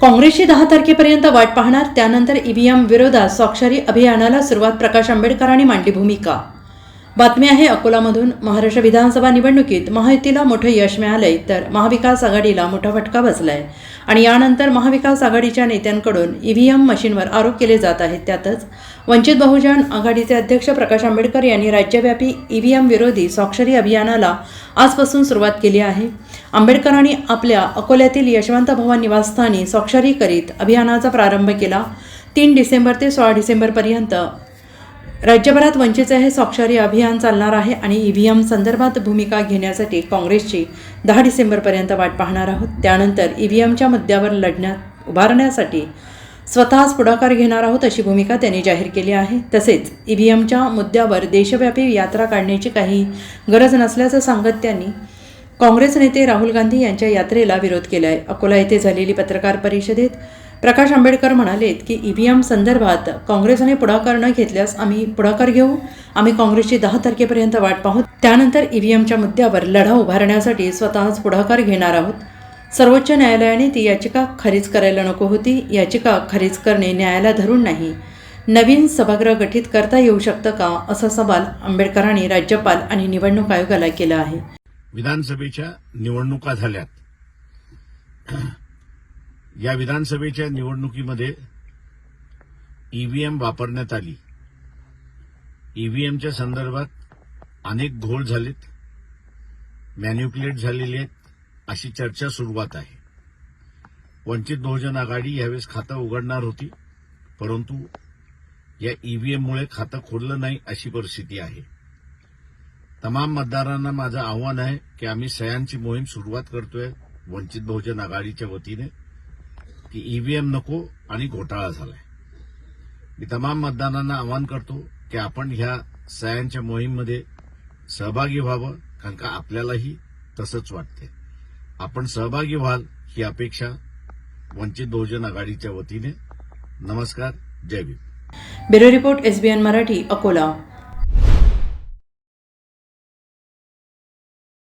काँग्रेसची दहा तारखेपर्यंत वाट पाहणार त्यानंतर ईव्हीएम विरोधात स्वाक्षरी अभियानाला सुरुवात प्रकाश आंबेडकरांनी मांडली भूमिका. बातमी आहे अकोलामधून. महाराष्ट्र विधानसभा निवडणुकीत महायुतीला मोठं यश मिळालंय तर महाविकास आघाडीला मोठा फटका बसलाय. आणि यानंतर महाविकास आघाडीच्या नेत्यांकडून ईव्हीएम मशीनवर आरोप केले जात आहेत त्यातच वंचित बहुजन आघाडीचे अध्यक्ष प्रकाश आंबेडकर यांनी राज्यव्यापी ईव्हीएम विरोधी स्वाक्षरी अभियानाला आजपासून सुरुवात केली आहे. आंबेडकरांनी आपल्या अकोल्यातील यशवंत भवन निवासस्थानी स्वाक्षरी करीत अभियानाचा प्रारंभ केला. तीन डिसेंबर ते सोळा डिसेंबरपर्यंत राज्यभरात वंचितचे हे स्वाक्षरी अभियान चालणार आहे आणि ई व्ही एम संदर्भात भूमिका घेण्यासाठी काँग्रेसची दहा डिसेंबरपर्यंत वाट पाहणार आहोत. त्यानंतर ई व्ही एमच्या मुद्द्यावर लढण्यात उभारण्यासाठी स्वतःच पुढाकार घेणार आहोत अशी भूमिका त्यांनी जाहीर केली आहे. तसेच ई व्ही एमच्या मुद्द्यावर देशव्यापी यात्रा काढण्याची काही गरज नसल्याचं सांगत त्यांनी काँग्रेस नेते राहुल गांधी यांच्या यात्रेला विरोध केला आहे अकोला येथे झालेली पत्रकार परिषदेत प्रकाश आंबेडकर म्हणालेत की ईव्हीएम संदर्भात काँग्रेसने पुढाकार न घेतल्यास आम्ही पुढाकार घेऊ. आम्ही काँग्रेसची दहा तारखेपर्यंत वाट पाहू. त्यानंतर ईव्हीएमच्या मुद्द्यावर लढा उभारण्यासाठी स्वतःच पुढाकार घेणार आहोत. सर्वोच्च न्यायालयाने ती याचिका खारीज करायला नको होती. याचिका खारीज करणे न्यायाला धरून नाही. नवीन सभागृह गठीत करता येऊ शकतं का? असा सवाल आंबेडकरांनी राज्यपाल आणि निवडणूक आयोगाला केला आहे. विधानसभेच्या निवडणुका झाल्यात. या विधानसभेच्या निवडणुकीमध्ये ईव्हीएम वापरण्यात आली. ईव्हीएमच्या संदर्भात अनेक घोळ झालेत मॅन्युक्युलेट झालेले आहेत अशी चर्चा सुरुवात आहे. वंचित बहुजन आघाडी यावेळेस खातं उघडणार होती परंतु या ईव्हीएममुळे खातं खोललं नाही अशी परिस्थिती आहे. तमाम मतदारांना माझं आव्हान आहे की आम्ही सह्यांची मोहीम सुरुवात करतोय वंचित बहुजन आघाडीच्या वतीने. की ईव्हीएम नको आणि घोटाळा झालाय. मी तमाम मतदारांना आवाहन करतो की आपण ह्या सह्यांच्या मोहीममध्ये सहभागी व्हावं कारण का आपल्यालाही तसंच वाटते आपण सहभागी व्हाल ही अपेक्षा वंचित बहुजन आघाडीच्या वतीने. नमस्कार जय Bhim. Bureau report SBN Marathi Akola.